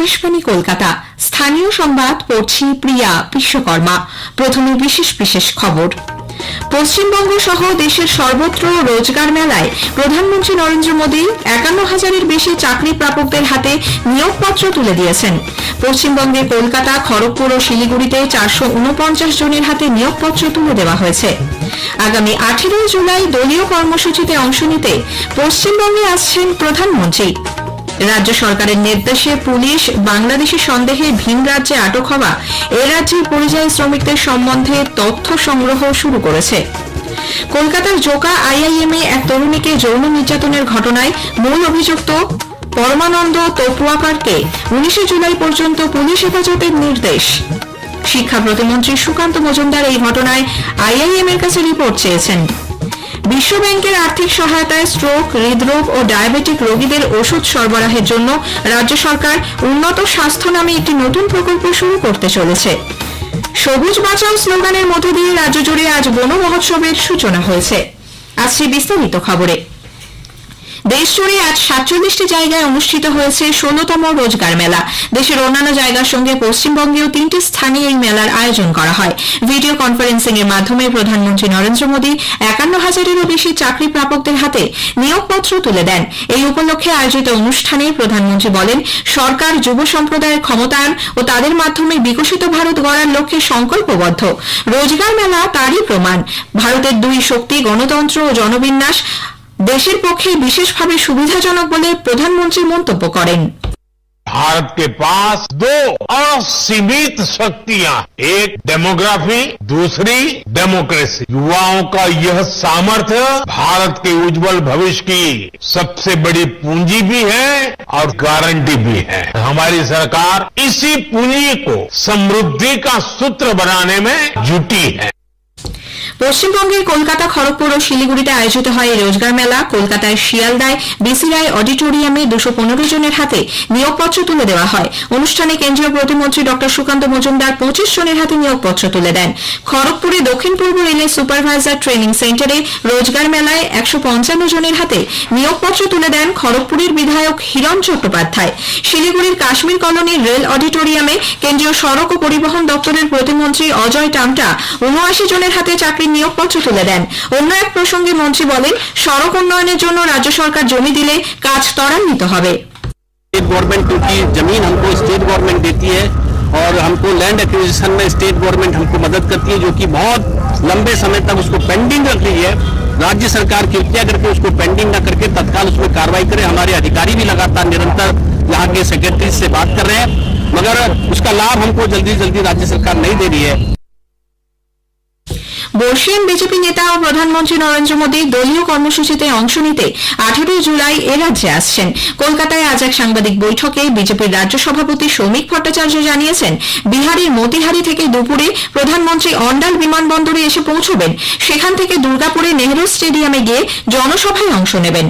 আকাশবাণী কলকাতা। স্থানীয় সংবাদ, পড়ছি প্রিয়া বিশ্বকর্মা। প্রথমে বিশেষ বিশেষ খবর। পশ্চিমবঙ্গ সহ দেশের সর্বত্র রোজগার মেলায় প্রধানমন্ত্রী নরেন্দ্র মোদী একান্ন হাজারের বেশি চাকরি প্রাপকদের হাতে নিয়োগপত্র তুলে দিয়েছেন। পশ্চিমবঙ্গে কলকাতা, খড়গপুর ও শিলিগুড়িতে চারশো উনপঞ্চাশ জনের হাতে নিয়োগপত্র তুলে দেওয়া হয়েছে। আগামী আঠেরোই জুলাই দলীয় কর্মসূচিতে অংশ নিতে পশ্চিমবঙ্গে আসছেন প্রধানমন্ত্রী। রাজ্য সরকারের নির্দেশে পুলিশ বাংলাদেশি সন্দেহে ভিন রাজ্যে আটক হওয়া এ রাজ্যের পরিযায়ী শ্রমিকদের সম্বন্ধে তথ্য সংগ্রহ শুরু করেছে। কলকাতার জোকা আইআইএমে এক তরুণীকে যৌন নির্যাতনের ঘটনায় মূল অভিযুক্ত পরমানন্দ তপুয়াকারকে উনিশে জুলাই পর্যন্ত পুলিশ হেফাজতের নির্দেশ। শিক্ষা প্রতিমন্ত্রী সুকান্ত মজুমদার এই ঘটনায় আইআইএম এর কাছে রিপোর্ট চেয়েছেন। বিশ্ব ব্যাংকের আর্থিক সহায়তায় স্ট্রোক, হৃদরোগ ও ডায়াবেটিক রোগীদের ওষুধ সরবরাহের জন্য রাজ্য সরকার উন্নত স্বাস্থ্য নামে একটি নতুন প্রকল্প শুরু করতে চলেছে। সবুজ বাঁচাও স্লোগানের মধ্য দিয়ে রাজ্য জুড়ে আজ বন মহোৎসবের সূচনা হয়েছে। আসছে বিস্তারিত খবরে। দেশ জুড়ে আজ সাতচল্লিশটি জায়গায় অনুষ্ঠিত হয়েছে ষোলতম রোজগার মেলা। দেশের অন্যান্য জায়গার সঙ্গে পশ্চিমবঙ্গেও তিনটি স্থানে এই মেলার আয়োজন করা হয়। ভিডিও কনফারেন্সিং এর মাধ্যমে প্রধানমন্ত্রী নরেন্দ্র মোদী একান্ন হাজারেরও বেশি চাকরি প্রাপকদের হাতে নিয়োগপত্র তুলে দেন। এই উপলক্ষে আয়োজিত অনুষ্ঠানে প্রধানমন্ত্রী বলেন, সরকার যুব সম্প্রদায়ের ক্ষমতায়ন ও তাদের মাধ্যমে বিকশিত ভারত গড়ার লক্ষ্যে সংকল্পবদ্ধ। রোজগার মেলা তারই প্রমাণ। ভারতের দুই শক্তি গণতন্ত্র ও জনবিন্যাস দেশের পক্ষে বিশেষভাবে সুবিধাজনক বলে প্রধানমন্ত্রী মন্তব্য করেন भारत के पास दो असीमित शक्तियां एक डेमोग्राफी दूसरी डेमोक्रेसी युवाओं का यह सामर्थ्य भारत के उज्जवल भविष्य की सबसे बड़ी पूंजी भी है और गारंटी भी है हमारी सरकार इसी पूंजी को समृद्धि का सूत्र बनाने में जुटी है পশ্চিমবঙ্গের কলকাতা, খড়গপুর ও শিলিগুড়িতে আয়োজিত হয় রোজগার মেলা। কলকাতায় শিয়ালদায় বিসি রায় অডিটোরিয়ামে দুশো পনেরো জনের হাতে নিয়োগপত্র তুলে দেওয়া হয়। অনুষ্ঠানে কেন্দ্রীয় প্রতিমন্ত্রী ড সুকান্ত মজুমদার পঁচিশ জনের হাতে নিয়োগপত্র তুলে দেন। খড়গপুরে দক্ষিণ পূর্ব রেলের সুপারভাইজার ট্রেনিং সেন্টারে রোজগার মেলায় একশো পঞ্চান্ন জনের হাতে নিয়োগপত্র তুলে দেন খড়গপুরের বিধায়ক হিরণ চট্টোপাধ্যায়। শিলিগুড়ির কাশ্মীর কলোনির রেল অডিটোরিয়ামে কেন্দ্রীয় সড়ক ও পরিবহন দপ্তরের প্রতিমন্ত্রী অজয় টামটা উনআশি জনের হাতে চাকরির নিয়োগপত্র তুলে দেন অন্য এক প্রসঙ্গে মন্ত্রী বলেন সড়ক উন্নয়নের জন্য রাজ্য সরকার জমি দিলে কাজ ত্বরান্বিত হবে स्टेट गवर्नमेंट क्योंकि जमीन हमको स्टेट गवर्नमेंट देती है और हमको लैंड एक्विजिशन में स्टेट गवर्नमेंट हमको मदद करती है जो कि बहुत लंबे समय तक उसको पेंडिंग रख रही है राज्य सरकार कृपया करके उसको पेंडिंग न करके तत्काल उसमें कार्रवाई करे हमारे अधिकारी भी लगातार निरंतर यहाँ के सेक्रेटरी से बात कर रहे हैं मगर उसका लाभ हमको जल्दी जल्दी राज्य सरकार नहीं दे रही है বর্ষিয়ান বিজেপি নেতা ও প্রধানমন্ত্রী নরেন্দ্র মোদী দলীয় কর্মসূচিতে অংশ নিতে আঠেরোই জুলাই এ রাজ্যে আসছেন। কলকাতায় আজ এক সাংবাদিক বৈঠকে বিজেপির রাজ্য সভাপতি সৌমিক ভট্টাচার্য জানিয়েছেন, বিহারের মতিহারি থেকে দুপুরে প্রধানমন্ত্রী অন্ডাল বিমানবন্দরে এসে পৌঁছবেন। সেখান থেকে দুর্গাপুরে নেহরু স্টেডিয়ামে গিয়ে জনসভায় অংশ নেবেন।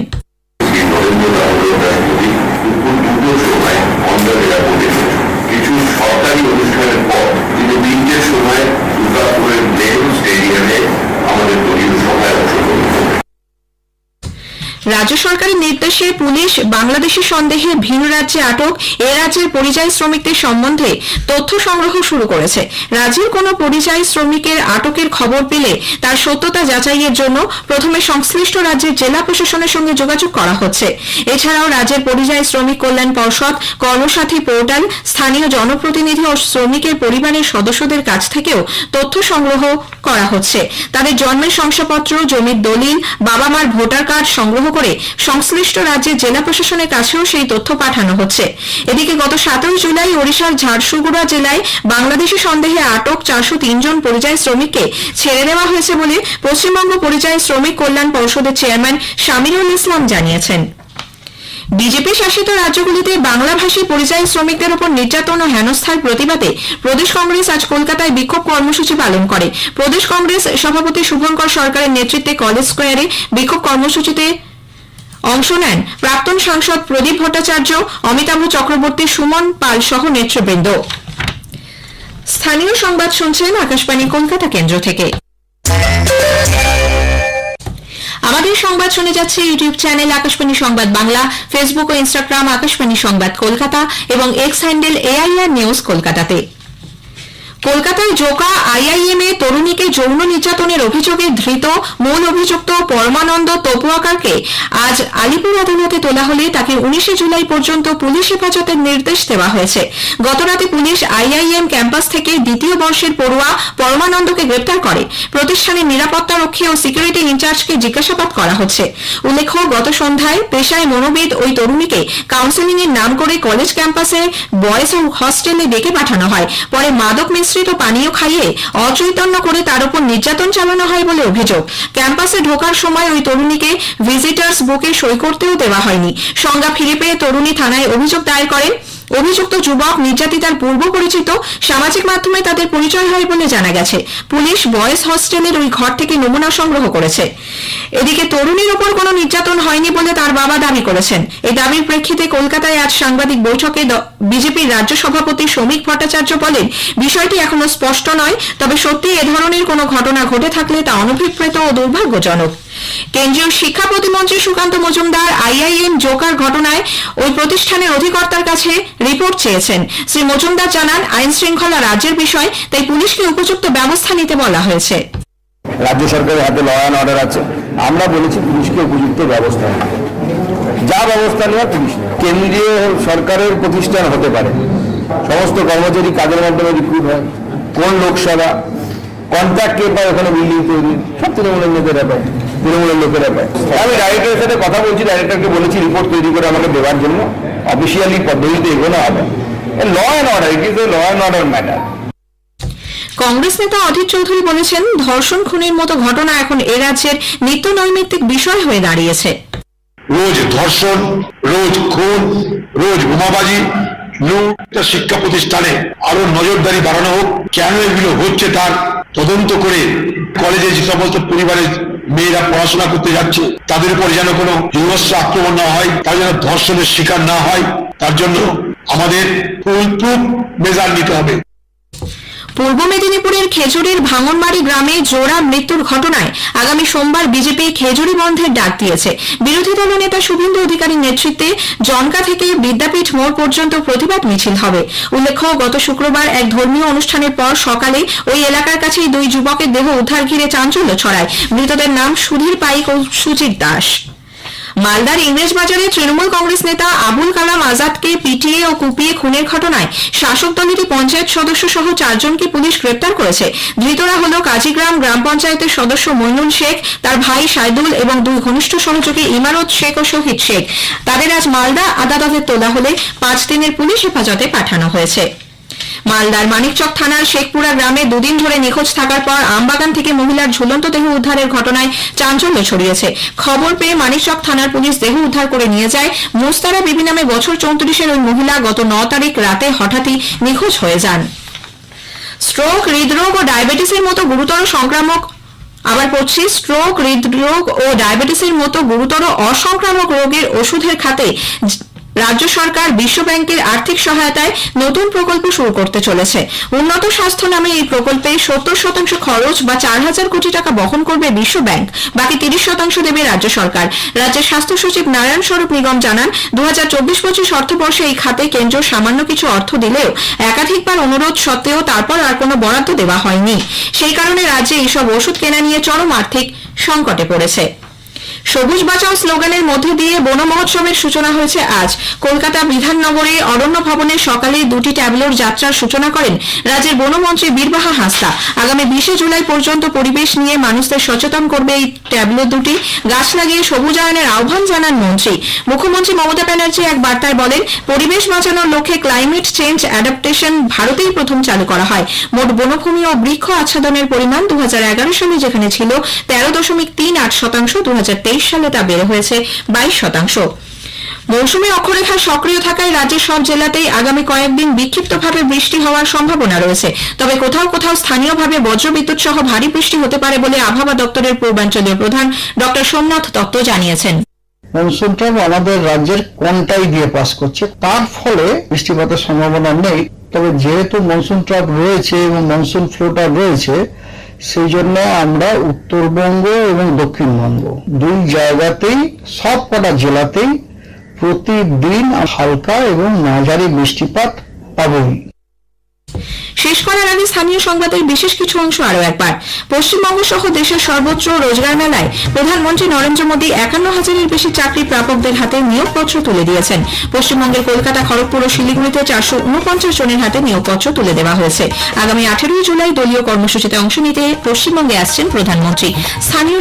সরকারের নির্দেশে পুলিশ বাংলাদেশি সন্দেহে ভিন রাজ্যে আটক, এ রাজ্যের পরিযায়ী শ্রমিকদের সম্বন্ধে তথ্য সংগ্রহ শুরু করেছে। রাজ্যের কোন পরিযায়ী শ্রমিকের আটকের খবর পেলে তার সত্যতা যাচাইয়ের জন্য প্রথমে সংশ্লিষ্ট রাজ্যের জেলা প্রশাসনের সঙ্গে যোগাযোগ করা হচ্ছে। এছাড়াও রাজ্যের পরিযায়ী শ্রমিক কল্যাণ পর্ষদ, কর্মসাথী পোর্টাল, স্থানীয় জনপ্রতিনিধি ও শ্রমিকের পরিবারের সদস্যদের কাছ থেকেও তথ্য সংগ্রহ করা হচ্ছে। তাদের জন্মের শংসাপত্র, জমির দলিল বাবা মার ভোটার কার্ড সংগ্রহ করে সংশ্লিষ্ট রাজ্যের জেলা প্রশাসনের কাছেও সেই তথ্য পাঠানো হচ্ছে। এদিকে গত সতেরো জুলাই ওড়িশার ঝাড়সুগুড়া জেলায় বাংলাদেশি সন্দেহে আটক চারশো তিনজন পরিযায়ী শ্রমিককে ছেড়ে দেওয়া হয়েছে বলে পশ্চিমবঙ্গ পরিযায়ী শ্রমিক কল্যাণ পর্ষদের চেয়ারম্যান শামিরুল ইসলাম জানিয়েছেন। বিজেপি শাসিত রাজ্যগুলিতে বাংলাভাষী পরিযায়ী শ্রমিকদের উপর নির্যাতন ও হেনস্থার প্রতিবাদে প্রদেশ কংগ্রেস আজ কলকাতায় বিক্ষোভ কর্মসূচি পালন করে। প্রদেশ কংগ্রেস সভাপতি শুভঙ্কর সরকারের নেতৃত্বে কলেজ স্কোয়ারে বিক্ষোভ কর্মসূচিতে অংশ নেন প্রাক্তন সাংসদ প্রদীপ ভট্টাচার্য, অমিতাভ চক্রবর্তী, সুমন পাল সহ নেতৃবৃন্দ। স্থানীয় সংবাদ শুনছেন আকাশবাণী কলকাতা কেন্দ্র থেকে। আমাদের সংবাদ শুনে যাচ্ছে YouTube channel Akashvani Sangbad Bangla, Facebook ও ইনস্টাগ্রাম আকাশবাণী সংবাদ কলকাতা এবং এক্স হ্যান্ডেল এআইআর নিউজ কলকাতাতে। কলকাতায় জোকা আইআইএম এ তরুণীকে যৌন নির্যাতনের অভিযোগে ধৃত মূল অভিযুক্ত পরমানন্দ তপুয়াকারকে আজ আলিপুর আদালতে তোলা হলে তাকে উনিশে জুলাই পর্যন্ত পুলিশ হেফাজতের নির্দেশ দেওয়া হয়েছে। গতরাতে পুলিশ আইআইএম ক্যাম্পাস থেকে দ্বিতীয় বর্ষের পড়ুয়া পরমানন্দকে গ্রেপ্তার করে। প্রতিষ্ঠানের নিরাপত্তা রক্ষী ও সিকিউরিটি ইনচার্জকে জিজ্ঞাসাবাদ করা হচ্ছে। উল্লেখ্য, গত সন্ধ্যায় পেশায় মনোবিদ ওই তরুণীকে কাউন্সেলিং এর নাম করে কলেজ ক্যাম্পাসে বয়েজ হস্টেলে ডেকে পাঠানো হয়। পরে মাদক মিশ্রিত পানীয় খাইয়ে অচৈতন্য করে তার উপর নির্যাতন চালানো হয় বলে অভিযোগ। ক্যাম্পাসে ঢোকার সময় ওই তরুণীকে ভিজিটার্স বুকে সই করতেও দেওয়া হয়নি। সংজ্ঞা ফিরে পেয়ে তরুণী থানায় অভিযোগ দায়ের করেন অভিযুক্ত যুবক নির্যাতিতার পূর্ব পরিচিত, সামাজিক মাধ্যমে তাদের পরিচয় হয় বলে জানা গেছে। পুলিশ বয়েজ হস্টেলের ওই ঘর থেকে নমুনা সংগ্রহ করেছে। এদিকে তরুণীর ওপর কোনো নির্যাতন হয়নি বলে তার বাবা দাবি করেছেন। এই দাবির প্রেক্ষিতে কলকাতায় আজ সাংবাদিক বৈঠকে বিজেপির রাজ্য সভাপতি শ্রমিক ভট্টাচার্য বলেন, বিষয়টি এখনও স্পষ্ট নয়, তবে সত্যি এ ধরনের কোনো ঘটনা ঘটে থাকলে তা অনভিপ্রেত ও দুর্ভাগ্যজনক। কেন্দ্রীয় শিক্ষা প্রতিমন্ত্রী সুকান্ত মজুমদার, আইআইএম জোকার ঘটনায় ওই প্রতিষ্ঠানের অধিকর্তার কাছে রিপোর্ট চেয়েছেন। শ্রী মজুমদার জানান আইন শৃঙ্খলা রাজ্যের বিষয়, তাই পুলিশকে উপযুক্ত ব্যবস্থা নিতে বলা হয়েছে। রাজ্য সরকারের হাতে ল অ্যান্ড অর্ডার আছে। আমরা বলেছি পুলিশকে উপযুক্ত ব্যবস্থা। যা ব্যবস্থা নেওয়া পুলিশ কেন্দ্রীয় সরকারের প্রতিষ্ঠান হতে পারে। সমস্ত কর্মচারী কাজের মাধ্যমে রিক্রুট হয়। কোন লোকসভা কন্ট্রাক্ট কে পায় ওখানে বিল্ডিং তৈরি। সব তৃণমূলের লোকেরা পায়। তৃণমূলের লোকেরা পায়। আমি ডাইরেক্টরের সাথে কথা বলছি ডাইরেক্টরকে বলেছি রিপোর্ট তৈরি করে আমাকে দেওয়ার জন্য। অফিসিয়ালি পদ্ধতিতে এগোনো হবে। Law and order it is a law and order matter Congress নেতা অধীর চৌধুরী বলেছেন ধর্ষণ খুনের মতো ঘটনা এখন এ রাজ্যের নিত্য নৈমিত্তিক বিষয় হয়ে দাঁড়িয়েছে। রোজ ধর্ষণ রোজ খুন রোজ বোমাবাজি একটা শিক্ষা প্রতিষ্ঠানে আরও নজরদারি বাড়ানো হোক, কেন এগুলো হচ্ছে তার তদন্ত করে কলেজে যে সমস্ত পরিবারের মেয়েরা পড়াশোনা করতে যাচ্ছে, তাদের উপর যেন কোনো হিংস্র আক্রমণ না হয়, তারা যেন ধর্ষণের শিকার না হয়, তার জন্য আমাদের ফুল প্রুফ মেজার নিতে হবে। পূর্ব মেদিনীপুরের খেজুরির ভাঙনবাড়ি গ্রামে জোড়া মৃত্যুর ঘটনায় আগামী সোমবার বিজেপি খেজুরি বন্ধের ডাক দিয়েছে। বিরোধী দল নেতা শুভেন্দু অধিকারীর নেতৃত্বে জনকা থেকে বিদ্যাপীঠ মোড় পর্যন্ত প্রতিবাদ মিছিল হবে। উল্লেখ্য, গত শুক্রবার এক ধর্মীয় অনুষ্ঠানের পর সকালে ওই এলাকার কাছেই দুই যুবকের দেহ উদ্ধার ঘিরে চাঞ্চল্য ছড়ায়। মৃতদের নাম সুধীর পাইক ও সুজিত দাস। মালদার ইংরেজ বাজারে তৃণমূল কংগ্রেস নেতা আবুল কালাম আজাদকে পিটিয়ে ও কুপিয়ে খুনের ঘটনায় শাসক দলেরই পঞ্চায়েত সদস্য সহ চারজনকে পুলিশ গ্রেপ্তার করেছে। ধৃতরা হল কাজীগ্রাম গ্রাম পঞ্চায়েতের সদস্য মইনুল শেখ, তার ভাই সাইদুল এবং দুই ঘনিষ্ঠ সহযোগী ইমারত শেখ ও শহীদ শেখ। তাদের আজ মালদা আদালতে তোলা হলে পাঁচ দিনের পুলিশ হেফাজতে পাঠানো হয়েছে। মালদার মানিকচক থানার শেখপুরা গ্রামে দুদিন ধরে নিখোঁজ থাকার পর আমবাগান থেকে মহিলার ঝুলন্ত দেহ উদ্ধারের ঘটনায় চাঞ্চল্য ছড়িয়েছে। খবর পেয়ে মানিকচক থানার পুলিশ দেহ উদ্ধার করে নিয়ে যায়। মুস্তারা বিবি নামে বছর চৌত্রিশের ওই মহিলা গত ন তারিখ রাতে হঠাৎই নিখোঁজ হয়ে যান। স্ট্রোক, হৃদরোগ ও ডায়াবেটিসের মতো গুরুতর সংক্রামক আবার পড়ছি, স্ট্রোক, হৃদরোগ ও ডায়াবেটিসের মতো গুরুতর অসংক্রামক রোগের ওষুধের খাতে রাজ্য সরকার বিশ্ব ব্যাংকের আর্থিক সহায়তায় নতুন প্রকল্প শুরু করতে চলেছে। উন্নত স্বাস্থ্য নামে এই প্রকল্পে সত্তর শতাংশ খরচ বা চার হাজার কোটি টাকা বহন করবে বিশ্ব ব্যাংক, বাকি তিরিশ শতাংশ দেবে রাজ্য সরকার। রাজ্যের স্বাস্থ্য সচিব নারায়ণ স্বরূপ নিগম জানান দু হাজার চব্বিশ পঁচিশ অর্থবর্ষে এই খাতে কেন্দ্র সামান্য কিছু অর্থ দিলেও একাধিকবার অনুরোধ সত্ত্বেও তারপর আর কোনো বরাদ্দ দেওয়া হয়নি। সেই কারণে রাজ্যে এইসব ওষুধ কেনা নিয়ে চরম আর্থিক সংকটে পড়েছে। সবুজ বাঁচাও স্লোগানের মধ্যে দিয়ে বন মহোৎসবের সূচনা হয়েছে আজ। কলকাতা বিধাননগরে অরণ্য ভবনে সকালে দুটি ট্যাবলোর যাত্রার সূচনা করেন রাজ্যের বনমন্ত্রী বীরবাহা হাঁসদা। আগামী বিশে জুলাই পর্যন্ত পরিবেশ নিয়ে মানুষদের সচেতন করবে এই ট্যাবলো দুটি। গাছ লাগিয়ে সবুজায়নের আহ্বান জানান মন্ত্রী। মুখ্যমন্ত্রী মমতা ব্যানার্জি এক বার্তায় বলেন, পরিবেশ বাঁচানোর লক্ষ্যে ক্লাইমেট চেঞ্জ অ্যাডাপ্টেশন ভারতেই প্রথম চালু করা হয়। মোট বনভূমি ও বৃক্ষ আচ্ছাদনের পরিমাণ দু হাজার এগারো সালে যেখানে ছিল তেরো দশমিক তিন আট শতাংশ দু সালে তা বেড়ে হয়েছে বাইশ শতাংশ। মৌসুমী অক্ষরেখা সক্রিয় থাকায় রাজ্যের সব জেলাতেই আগামী কয়েকদিন বিক্ষিপ্তভাবে বৃষ্টি হওয়ার সম্ভাবনা রয়েছে। তবে কোথাও কোথাও স্থানীয়ভাবে বজ্রবিদ্যুৎ সহ ভারী বৃষ্টি হতে পারে বলে আবহাওয়া দপ্তরের পূর্বাঞ্চলীয় প্রধান ডক্টর সোমনাথ দত্ত জানিয়েছেন। মনসুনটা আমাদের রাজ্যের কোনটাই দিয়ে পাস করছে, তার ফলে বৃষ্টিপাতের সম্ভাবনা নেই। তবে যেহেতু মনসুন ট্রাপ রয়েছে এবং মনসুন ফ্লোটা রয়েছে সেই জন্য আমরা উত্তরবঙ্গ এবং দক্ষিণবঙ্গ দুই জায়গাতেই সব কটা জেলাতেই প্রতিদিন হালকা এবং মাঝারি বৃষ্টিপাত পাবই। শেষ করার আগে স্থানীয় সংবাদের বিশেষ কিছু অংশ আরও একবার। পশ্চিমবঙ্গ সহ দেশের সর্বোচ্চ রোজগার মেলায় প্রধানমন্ত্রী নরেন্দ্র মোদী একান্ন হাজারের বেশি চাকরি প্রাপকদের হাতে নিয়োগপত্র তুলে দিয়েছেন। পশ্চিমবঙ্গের কলকাতা, খড়গপুর ও শিলিগুড়িতে চারশো উনপঞ্চাশ জনের হাতে নিয়োগপত্র তুলে দেওয়া হয়েছে। আগামী আঠেরোই জুলাই দলীয় কর্মসূচিতে অংশ নিতে পশ্চিমবঙ্গে আসছেন প্রধানমন্ত্রী। স্থানীয়